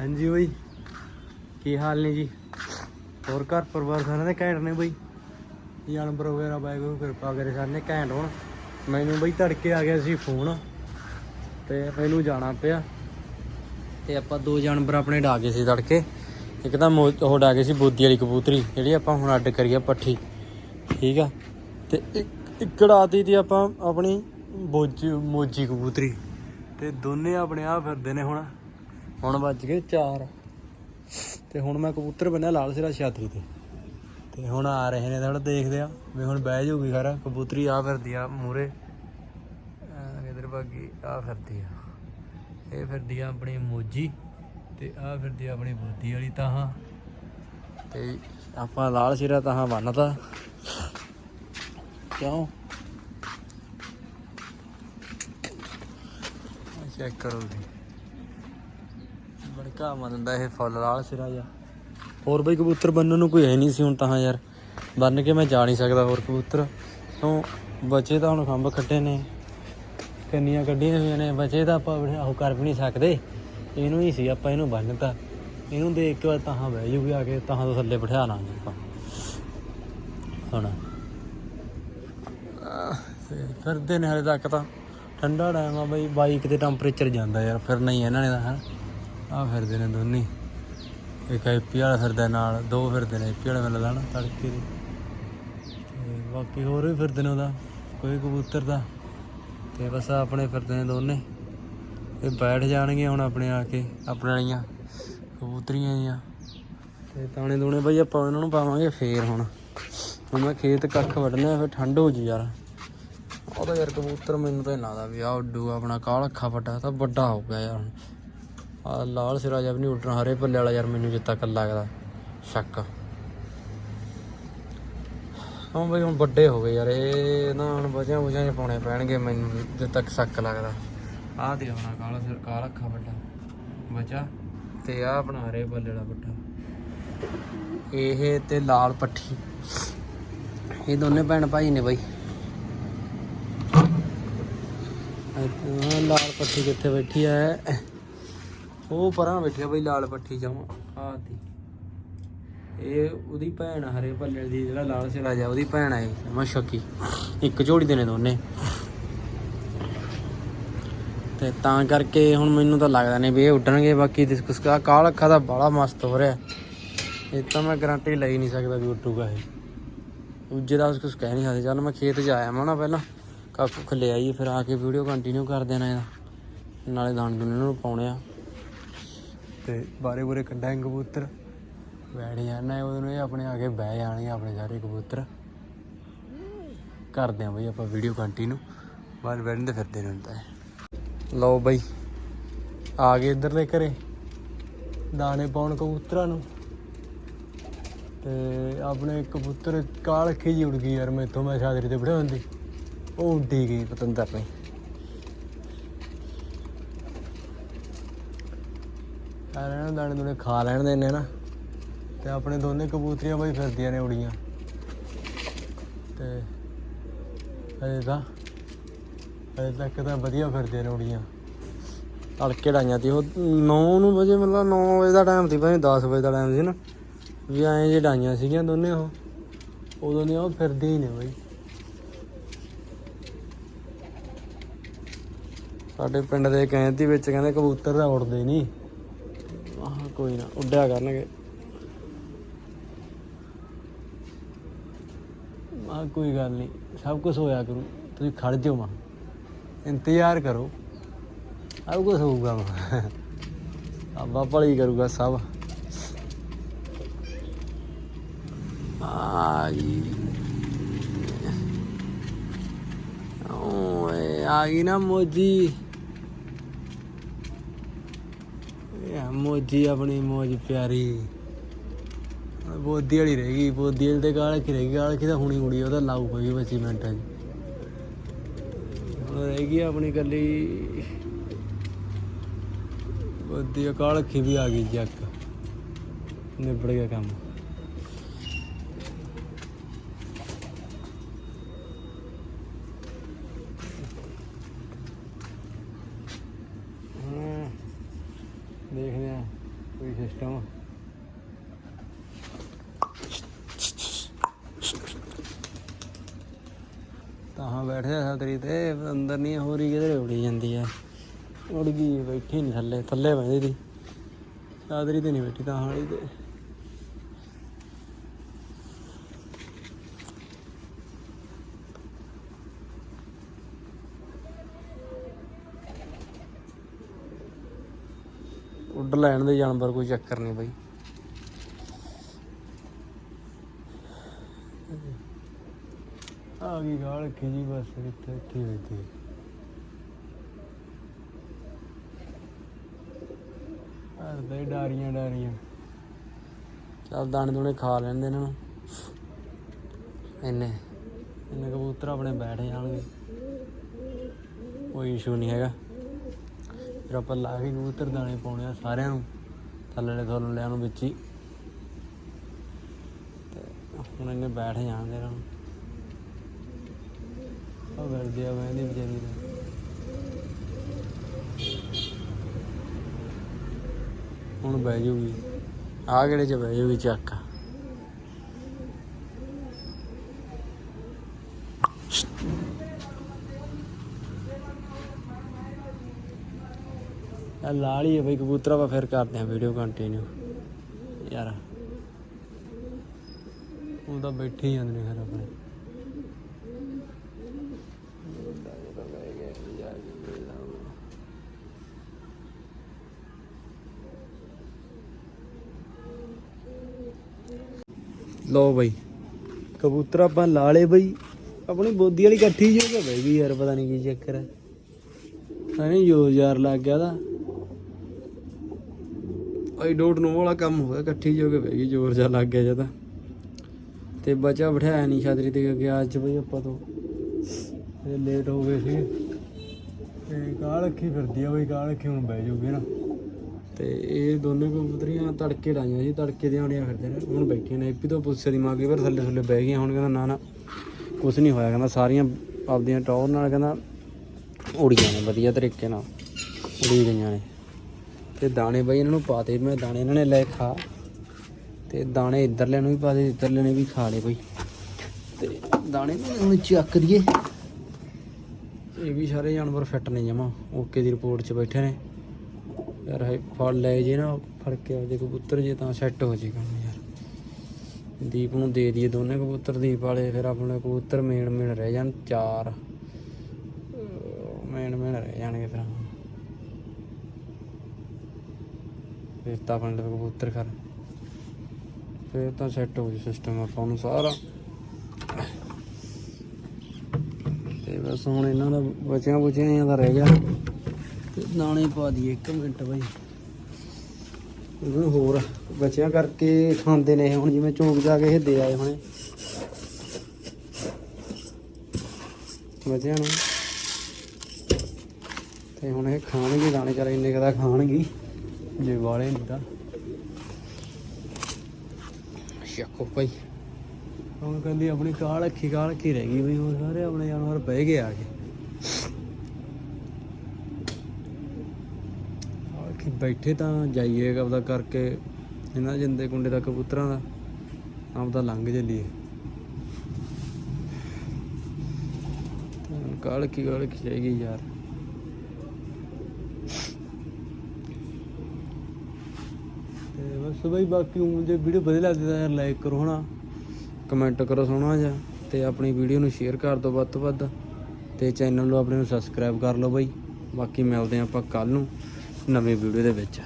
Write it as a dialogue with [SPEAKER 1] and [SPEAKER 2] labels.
[SPEAKER 1] ਹਾਂਜੀ ਬਈ। ਕੀ ਹਾਲ ਨੇ ਜੀ? ਹੋਰ ਘਰ ਪਰਿਵਾਰ ਸਾਰਿਆਂ ਦੇ ਘੈਂਟ ਨੇ ਬਈ? ਜਾਨਵਰ ਵਗੈਰਾ ਵਾਹਿਗੁਰੂ ਕਿਰਪਾ ਕਰੇ ਸਾਰੇ ਨੇ ਘੈਂਟ ਹੋਣ। ਮੈਨੂੰ ਬਈ ਤੜਕੇ ਆ ਗਿਆ ਸੀ ਫੋਨ ਤੇ ਮੈਨੂੰ ਜਾਣਾ ਪਿਆ। ਤੇ ਆਪਾਂ ਦੋ ਜਾਨਵਰ ਆਪਣੇ ਡਾ ਗਏ ਸੀ ਤੜਕੇ। ਇੱਕ ਤਾਂ ਮੋ- ਉਹ ਡਾ ਗਏ ਸੀ ਬੋਦੀ ਵਾਲੀ ਕਬੂਤਰੀ, ਜਿਹੜੀ ਆਪਾਂ ਹੁਣ ਅੱਡ ਕਰੀਏ ਪੱਠੀ। ਠੀਕ ਆ? ਤੇ ਇੱਕ ਇੱਕ ਡਾਤੀ ਤੀ ਆਪਾਂ ਆਪਣੀ ਬੋਜੀ ਮੋਜੀ ਕਬੂਤਰੀ। ਤੇ ਦੋਨੇ ਆਪਣੇ ਆ ਫਿਰਦੇ ਨੇ ਹੁਣ। ਹੁਣ ਵੱਜ ਗਏ 4 ਤੇ ਹੁਣ ਮੈਂ ਕਬੂਤਰ ਬੰਨਿਆ ਲਾਲ ਸਿਰਾ ਛਾਤਰੀ ਤੇ। ਤੇ ਹੁਣ ਆ ਰਹੇ ਨੇ ਥੋੜਾ ਦੇਖਦੇ ਆ ਵੀ ਹੁਣ ਬਹਿ ਜਾਊਗੀ ਖਰਾ। ਕਬੂਤਰੀ ਆ ਫਿਰਦੀ ਆ ਮੂਰੇ ਇਧਰ ਬਾਗੀ ਆ ਫਿਰਦੀ ਆ। ਇਹ ਫਿਰਦੀ ਆ ਆਪਣੀ ਮੋਜੀ ਤੇ ਆ ਫਿਰਦੀ ਆ ਆਪਣੀ ਬੁੱਧੀ ਵਾਲੀ ਤਾਹਾਂ। ਤੇ ਆਪਾਂ ਲਾਲ ਸਿਰਾ ਤਾਹਾਂ ਬੰਨਤਾ। ਕਿਉਂ? ਚੈੱਕ ਕਰੋ ਜੀ ਬੜਕਾ ਮੰਨਦਾ ਇਹ ਫੁੱਲ, ਲਾਲ ਸਿਰਾ ਜਾ ਹੋਰ ਬਈ ਕਬੂਤਰ ਬੰਨਣ ਨੂੰ ਕੋਈ ਹੈ ਨਹੀਂ ਸੀ ਹੁਣ ਤਾਂ ਯਾਰ। ਬੰਨ ਕੇ ਮੈਂ ਜਾ ਨਹੀਂ ਸਕਦਾ ਹੋਰ ਕਬੂਤਰ। ਤੋਂ ਬੱਚੇ ਤਾਂ ਹੁਣ ਖੰਭ ਖੱਟੇ ਨੇ। ਕੰਨੀਆਂ ਕੱਢੀਆਂ ਹੋਈਆਂ ਨੇ। ਬਚੇ ਤਾਂ ਆਪਾਂ ਆਪਣੇ ਉਹ ਕਰ ਵੀ ਨਹੀਂ ਸਕਦੇ। ਇਹਨੂੰ ਹੀ ਸੀ ਆਪਾਂ ਇਹਨੂੰ ਬੰਨਤਾ। ਇਹਨੂੰ ਦੇਖ ਕੇ ਤਾਂ ਬਹਿ ਜੂਗੀ ਆ ਕੇ, ਤਾਂ ਤੋਂ ਥੱਲੇ ਬਿਠਾ ਲਾਂਗੇ ਆਪਾਂ। ਹੁਣ। ਫਿਰਦੇ ਨੇ ਹਲੇ ਤੱਕ ਤਾਂ। ਠੰਡਾ ਟਾਈਮ ਆ ਬਈ ਬਾਈਕ ਦੇ ਟੈਂਪਰੇਚਰ ਜਾਂਦਾ ਯਾਰ ਫਿਰ ਨਹੀਂ ਇਹਨਾਂ ਨੇ ਤਾਂ, ਹੈ। ਆ ਫਿਰਦੇ ਨੇ ਦੋਨੇ। ਇੱਕ ਐਪੀ ਵਾਲਾ ਫਿਰਦਾ ਨਾਲ, ਦੋ ਫਿਰਦੇ ਨੇ ਐਪੀ ਵਾਲਾ ਮੈਨੂੰ ਲੱਗਦਾ ਨਾ ਤੜਕੇ ਦੇ। ਤੇ ਬਾਕੀ ਹੋਰ ਵੀ ਫਿਰਦੇ ਨੇ ਉਹਦਾ, ਕੋਈ ਕਬੂਤਰ ਦਾ। ਤੇ ਬਸ ਆਪਣੇ ਫਿਰਦੇ ਨੇ ਦੋਨੇ। ਇਹ ਬੈਠ ਜਾਣਗੇ ਹੁਣ ਆਪਣੇ ਆ ਕੇ, ਆਪਣੇ ਵਾਲੀਆਂ ਕਬੂਤਰੀਆਂ ਜੀਆਂ। ਤੇ ਤਾਣੇ ਦੋਣੇ ਬਈ ਆਪਾਂ ਇਹਨਾਂ ਨੂੰ ਪਾਵਾਂਗੇ ਫੇਰ ਹੁਣ। ਹੁਣ ਮੈਂ ਖੇਤ ਕੱਖ ਵੱਢਣਾ, ਫਿਰ ਠੰਡ ਹੋ ਜੀ ਯਾਰ। ਉਹ ਤਾਂ ਯਾਰ ਕਬੂਤਰ ਮੈਨੂੰ ਤਾਂ ਲੱਗਦਾ ਵੀ ਆ ਉੱਡੂ ਆਪਣਾ ਕਾਲ ਅੱਖਾ ਵੱਡਾ ਤਾਂ ਵੱਡਾ ਹੋ ਗਿਆ ਯਾਰ ਹੁਣ। ਆ ਲਾਲ ਸਿਰਾ ਵੀ ਨਹੀਂ ਉੱਡਣਾ ਹਰੇ ਪੱਲੇ ਵਾਲਾ ਯਾਰ ਮੈਨੂੰ ਜਿੱਤਾ ਕੱਲ ਲੱਗਦਾ। ਸ਼ੱਕ ਹਾਂ ਬਈ ਹੁਣ ਵੱਡੇ ਹੋ ਗਏ ਯਾਰ ਇਹ ਨਾ ਹੁਣ ਵਜਾਂ ਵਜਾਂ ਪਾਉਣੇ ਪੈਣਗੇ ਮੈਨੂੰ ਜਿੱਦ ਤੱਕ ਸ਼ੱਕ ਲੱਗਦਾ। ਆਹ ਤੇ ਆਪਣਾ ਕਾਲਾ ਸਿਰ ਕਾਲਾ ਅੱਖਾ ਵੱਡਾ। ਬਚਾ ਤੇ ਆ ਆਪਣਾ ਹਰੇ ਪੱਲੇ ਵਾਲਾ ਵੱਡਾ ਇਹ ਤੇ ਲਾਲ ਪੱਠੀ। ਇਹ ਦੋਨੇ ਭੈਣ ਭਾਈ ਨੇ ਬਾਈ। ਆਹ ਲਾਲ ਪੱਠੀ ਕਿੱਥੇ ਬੈਠੀ ਐ ਉਹ ਪਰਾਂ ਬੈਠੀ ਬਈ ਲਾਲ ਪੱਠੀ ਜਾਵਾਂ ਆਹ ਦੀ ਇਹ ਉਹਦੀ ਭੈਣ ਆ ਹਰੇ ਪੱਲੇ ਦੀ, ਜਿਹੜਾ ਲਾਲ ਸਿਰਾ ਜਾ ਉਹਦੀ ਭੈਣ ਆ ਇਹ ਮਸ਼ਕੀ ਇੱਕ ਝੋੜੀ ਦੇ ਨੇ ਦੋਨੇ। ਤੇ ਤਾਂ ਕਰਕੇ ਹੁਣ ਮੈਨੂੰ ਤਾਂ ਲੱਗਦਾ ਨਹੀਂ ਵੀ ਇਹ ਉੱਡਣਗੇ, ਬਾਕੀ ਡਿਸਕਸ ਕਾ ਕਾਲ ਅੱਖਾਂ ਦਾ ਬੜਾ ਮਸਤ ਹੋ ਰਿਹਾ। ਇਹ ਤਾਂ ਮੈਂ ਗਾਰੰਟੀ ਲਈ ਨਹੀਂ ਸਕਦਾ ਵੀ ਉੱਡੂਗਾ ਇਹ। ਦੂਜੇ ਦਾ ਕੁਝ ਕਹਿ ਨਹੀਂ ਸਕਦੇ। ਚੱਲ ਮੈਂ ਖੇਤ 'ਚ ਆਇਆ ਮੈਂ ਨਾ ਪਹਿਲਾਂ। ਕਾਕੂ ਖਲੇ ਆਈ ਫਿਰ ਆ ਕੇ ਵੀਡੀਓ ਕੰਟੀਨਿਊ ਕਰ ਦੇਣਾ ਇਹਦਾ। ਨਾਲੇ ਦਾਣ ਦੂਣ ਇਹਨਾਂ ਨੂੰ ਪਾਉਣੇ ਆ। ਤੇ ਬਾਰੇ ਬੁਰੇ ਕੱਢਾਂ ਕਬੂਤਰ। ਬੈਠ ਜਾਣਾ ਉਹਨੂੰ ਇਹ ਆਪਣੇ ਆ ਕੇ ਬਹਿ ਜਾਣਗੇ, ਆਪਣੇ ਸਾਰੇ ਕਬੂਤਰ। ਕਰਦੇ ਆ ਬਈ ਆਪਾਂ ਵੀਡੀਓ ਕੰਟੀਨਿਊ ਬਾਹਰ ਬੈਠਦੇ ਫਿਰਦੇ ਨੇ ਹੁਣ ਤਾਂ ਲਓ ਬਈ, ਆ ਗਏ ਇਧਰਲੇ ਘਰੇ। ਦਾਣੇ ਪਾਉਣ ਕਬੂਤਰਾਂ ਨੂੰ। ਤੇ ਆਪਣੇ ਕਬੂਤਰ ਕਾਲ ਅੱਖੀ ਜੀ ਉੜ ਗਈ ਯਾਰ ਮੈਥੋਂ, ਮੈਂ ਛਾਦਰੀ ਤੇ ਬਿਠਾ ਹੁੰਦੀ ਉਹ ਉੱਡੀ ਗਈ ਪਤੰਦਰ ਨੇ। ਰਹਿਣ ਦਾਣੇ ਦੂਣੇ ਖਾ ਲੈਣ ਦੇ ਨੇ ਨਾ। ਤੇ ਆਪਣੇ ਦੋਨੇ ਕਬੂਤਰੀਆਂ ਬਈ ਫਿਰਦੀਆਂ ਨੇ ਉੜੀਆਂ ਤੇ ਅਜੇ ਤਾਂ ਅਜੇ ਤੱਕ ਤਾਂ ਵਧੀਆ ਫਿਰਦੇ ਨੇ ਉੜੀਆਂ ਤੜਕੇ ਡਾਈਆਂ ਤੀ। ਉਹ 9 ਨੂੰ ਵਜੇ ਮਤਲਬ 9 ਵਜੇ ਦਾ ਟਾਈਮ ਸੀ ਭਾਵੇਂ 10 ਵਜੇ ਦਾ ਟਾਈਮ ਸੀ ਨਾ। ਵੀ ਐਂ ਜੇ ਡਾਈਆਂ ਸੀਗੀਆਂ ਦੋਨੇ ਉਹ। ਉਦੋਂ ਦੀਆਂ ਉਹ ਫਿਰਦੇ ਹੀ ਨੇ ਬਈ। ਸਾਡੇ ਪਿੰਡ ਦੇ ਕਹਿੰਦੀ ਵਿੱਚ ਕਹਿੰਦੇ ਕਬੂਤਰ ਤਾਂ ਉੜਦੇ ਨਹੀਂ ਆਹ ਕੋਈ ਨਾ, ਉੱਡਿਆ ਕਰਨਗੇ। ਆਹ ਕੋਈ ਗੱਲ ਨਹੀਂ, ਸਭ ਕੁਝ ਹੋਇਆ ਕਰੂ, ਤੁਸੀਂ ਖੜ ਜਾਓ ਮਾਂ। ਇੰਤਜ਼ਾਰ ਕਰੋ, ਸਭ ਕੁਝ ਹੋਊਗਾ ਮਾਂ। ਅੱਬਾ ਭਲੀ ਕਰੂਗਾ ਸਭ। ਆਈ ਓਏ, ਆ ਗਈ ਨਾ ਮੋਜੀ ਇਹ ਮੋਜੀ, ਆਪਣੀ ਮੋਜ ਪਿਆਰੀ। ਆਹ ਬੋਦੀ ਵਾਲੀ ਰਹਿ ਗਈ, ਬੋਦੀ ਵਾਲੀ ਤੇ ਗਾਲ ਕੀ ਰਹਿ ਗਈ, ਗਾਲ ਕੀ ਤਾਂ ਹੁਣੀ ਉੜੀ ਉਹਦਾ ਲਾਊ ਹੋਈ 25 ਮਿੰਟਾਂ 'ਚ। ਹੁਣ ਰਹਿ ਗਈ ਆਪਣੀ ਕੱਲੀ ਬੋਦੀ ਕਾਲ ਕੀ ਵੀ ਆ ਗਈ ਜੱਕ ਨਿਬੜ ਗਿਆ ਕੰਮ ਹਾਂ ਦੇਖਦੇ ਆ ਕੋਈ ਸਿਸਟਮ। ਤਾਂ ਬੈਠਿਆ ਸਾਦਰੀ ਤੇ, ਅੰਦਰ ਨਹੀਂ ਹੋ ਰਹੀ ਕਿਧਰੇ ਉੜੀ ਜਾਂਦੀ ਹੈ ਉੜ ਗਈ, ਬੈਠੀ ਨਹੀਂ ਥੱਲੇ ਥੱਲੇ ਬੈਠੀ ਦੀ ਸਾਦਰੀ ਤੇ ਨਹੀਂ ਬੈਠੀ, ਤਾਂ ਹਾਲੀ ਤੇ ਉੱਡ ਲੈਣ ਦੇ ਜਾਨਵਰ ਕੋਈ ਚੱਕਰ ਨਹੀਂ ਬਾਈ। ਆ ਗਈ ਗਾਲ ਖਿਜੀ ਬਸ ਇੱਥੇ ਇੱਥੇ ਤੀ ਅਰਦੇ ਡਾਰੀਆਂ ਡਾਰੀਆਂ। ਚੱਲ ਦਾਣੇ ਦੂਣੇ ਖਾ ਲੈਂਦੇ ਇਹਨਾਂ ਨੂੰ। ਇੰਨੇ। ਇੰਨੇ ਕਬੂਤਰ ਆਪਣੇ ਬੈਠ ਜਾਣਗੇ। ਕੋਈ ਇਸ਼ੂ ਨਹੀਂ ਹੈਗਾ। ਫਿਰ ਆਪਾਂ ਲਾ ਕੇ ਕਬੂਤਰ ਦਾਣੇ ਪਾਉਣੇ ਆ ਸਾਰਿਆਂ ਨੂੰ, ਥੱਲੜੇ ਥੱਲੜਿਆਂ ਨੂੰ ਵਿੱਚ ਹੀ। ਤੇ ਹੁਣ ਇਹਨੇ ਬੈਠ ਜਾਣਗੇ ਇਹਨਾਂ ਨੂੰ। ਆ ਵੈਂਦੀ ਵਿਚਾਰੀ ਦਾ। ਹੁਣ ਬਹਿ ਜੂਗੀ ਆ ਕਿਹੜੇ ਚ ਬਹਿ ਜੂਗੀ ਚੱਕ। ਆ ਲਾਲ ਹੀ ਹੈ ਬਈ, ਕਬੂਤਰ ਆਪਾਂ ਫਿਰ ਕਰਦੇ ਆ ਵੀਡੀਓ ਕੰਟੀਨਿਊ ਯਾਰ ਉਹ ਤਾਂ ਬੈਠੇ ਹੀ ਜਾਂਦੇ ਨੇ ਫਿਰ ਆਪਣੇ। ਲੋ ਬਈ, ਕਬੂਤਰ ਆਪਾਂ ਲਾ ਲਏ ਬਈ। ਆਪਣੀ ਬੋਦੀ ਵਾਲੀ ਇਕੱਠੀ ਜੋ ਕੇ ਬਹਿ ਗਈ ਯਾਰ, ਪਤਾ ਨਹੀਂ ਕੀ ਚੱਕਰ ਹੈ। ਨਹੀਂ ਜੋ ਯਾਰ ਲੱਗ ਗਿਆ ਦਾ ਆਈ ਡੋਟ ਨੋ ਵਾਲਾ ਕੰਮ ਹੋ ਗਿਆ ਇਕੱਠੀ ਜੋ ਕੇ ਬਹਿ ਗਈ, ਜ਼ੋਰ ਜਾ ਲੱਗ ਗਿਆ ਜਦਾ। ਤੇ ਬਚਾ ਬਿਠਾਇਆ ਨਹੀਂ ਛਾਦਰੀ ਤੇ ਗਿਆ ਅੱਜ ਬਈ ਆਪਾਂ ਤੋਂ। ਇਹ ਲੇਟ ਹੋ ਗਏ ਸੀ। ਤੇ ਕਾਲ ਅੱਖੀ ਫਿਰਦੀ ਆ ਬਈ ਕਾਲ ਅੱਖੀ ਹੁਣ ਬਹਿ ਜਾਊਗੀ ਨਾ। ਤੇ ਇਹ ਦੋਨੇ ਕਬੂਤਰੀਆਂ ਤੜਕੇ ਡਾਈਆਂ ਸੀ, ਤੜਕੇ ਦੀਆਂ ਆਉਣੀਆਂ ਫਿਰਦੇ ਨੇ ਹੁਣ ਬੈਠੀਆਂ ਨੇ ਏਪੀ ਤੋਂ ਪੁੱਛਿਆ ਦੀ ਮਾਂ ਕਈ ਵਾਰ ਥੱਲੇ ਥੱਲੇ ਬਹਿ ਗਈਆਂ, ਹੁਣ ਕਹਿੰਦਾ ਨਾ ਨਾ ਕੁਝ ਨਹੀਂ ਹੋਇਆ। ਕਹਿੰਦਾ ਸਾਰੀਆਂ ਆਪਦੀਆਂ ਟੌਰ ਨਾਲ ਕਹਿੰਦਾ ਉੜੀਆਂ ਨੇ, ਵਧੀਆ ਤਰੀਕੇ ਨਾਲ ਉੜੀ ਗਈਆਂ ਨੇ। ਤੇ ਦਾਣੇ ਬਈ ਇਹਨਾਂ ਨੂੰ ਪਾਤੇ ਮੈਂ ਦਾਣੇ ਇਹਨਾਂ ਨੇ ਲੈ ਖਾ ਤੇ ਦਾਣੇ ਇੱਧਰਲੇ ਨੂੰ ਵੀ ਪਾਤੇ ਇੱਧਰਲੇ ਨੇ ਵੀ ਖਾ ਲਏ ਬਈ। ਤੇ ਦਾਣੇ ਨੂੰ ਚੱਕ ਦਈਏ। ਇਹ ਵੀ ਸਾਰੇ ਜਾਨਵਰ ਫਿੱਟ ਨੇ ਜਮਾ, ਓਕੇ ਦੀ ਰਿਪੋਰਟ 'ਚ ਬੈਠੇ ਨੇ। ਯਾਰ ਇਹ ਫੜ ਲੈ ਜੇ ਨਾ, ਫੜ ਕੇ ਆਪਦੇ ਕਬੂਤਰ ਜੇ ਤਾਂ ਸੈੱਟ ਹੋ ਜੇ ਕੰਮ ਯਾਰ। ਦੀਪ ਨੂੰ ਦੇ ਦਈਏ ਦੋਨੇ ਕਬੂਤਰ, ਦੀਪ ਵਾਲੇ ਫਿਰ ਆਪਣੇ ਕਬੂਤਰ ਮੇਨ ਮੇਨ ਰਹਿ ਜਾਣ, ਚਾਰ। ਮੇਨ ਮੇਨ ਰਹਿ ਜਾਣਗੇ ਫਿਰ। ਫਿਰ ਤਾਂ ਆਪਣੇ ਲਈ ਕਬੂਤਰ ਖਰ ਫਿਰ ਤਾਂ ਸੈੱਟ ਹੋ ਜੂ ਸਿਸਟਮ ਆਪਾਂ ਨੂੰ ਸਾਰਾ। ਤੇ ਬਸ ਹੁਣ ਇਹਨਾਂ ਦਾ ਬਚਿਆ ਬੁਚਿਆ ਦਾ ਰਹਿ ਗਿਆ। ਤੇ ਦਾਣੇ ਪਾ ਦਈਏ ਇੱਕ ਮਿੰਟ ਬਾਈ। ਇਹਨੂੰ ਹੋਰ ਬਚਿਆ ਕਰਕੇ ਖਾਂਦੇ ਨੇ ਹੁਣ, ਜਿਵੇਂ ਚੌਂਕ ਜਾ ਕੇ ਇਹ ਦੇ ਆਏ ਹੁਣੇ। ਬਚਿਆ ਨੂੰ। ਤੇ ਹੁਣ ਇਹ ਖਾਣਗੇ ਦਾਣੇ ਚਾਰ ਇੰਨੇ ਕਦਾ ਖਾਣਗੇ ਜੇ ਵਾਲੇ ਨਹੀਂ ਤਾਂ। ਸ਼ੱਕੋ ਭਾਈ। ਹੁਣ ਕਹਿੰਦੀ ਆਪਣੀ ਕਾਲ ਅੱਖੀ ਕਾਲ ਅੱਖੀ ਰਹਿ ਗਈ ਬਈ ਹੋਰ ਸਾਰੇ ਆਪਣੇ ਜਾਨਵਰ ਬਹਿ ਗਏ ਆ ਕੇ। ਆ ਕਿ ਬੈਠੇ ਤਾਂ ਜਾਈਏ ਆਪਦਾ ਕਰਕੇ ਇਹਨਾਂ ਜਿੰਦੇ ਕੁੰਡੇ ਦਾ ਕਬੂਤਰਾਂ ਦਾ ਆਪਦਾ ਲੰਘ ਚੱਲੀਏ। ਕਾਲ ਕੀ ਕਾਲ ਕੀ ਜਾਏਗੀ ਯਾਰ ਤੇ ਬਸ ਬਈ, ਬਾਕੀ ਊਂ ਜੇ ਵੀਡੀਓ ਵਧੀਆ ਲੱਗਦੀ ਤਾਂ ਯਾਰ ਲਾਈਕ ਕਰੋ ਹਨਾ। ਕਮੈਂਟ ਕਰੋ ਸੋਹਣਾ ਜਿਹਾ ਤੇ ਆਪਣੀ ਵੀਡੀਓ ਨੂੰ ਸ਼ੇਅਰ ਕਰ ਦਿਓ ਵੱਧ ਤੋਂ ਵੱਧ ਤੇ ਚੈਨਲ ਨੂੰ ਆਪਣੇ ਨੂੰ ਸਬਸਕ੍ਰਾਈਬ ਕਰ ਲਓ ਬਈ। ਬਾਕੀ ਮਿਲਦੇ ਹਾਂ ਆਪਾਂ ਕੱਲ ਨੂੰ ਨਵੀਂ ਵੀਡੀਓ ਦੇ ਵਿੱਚ।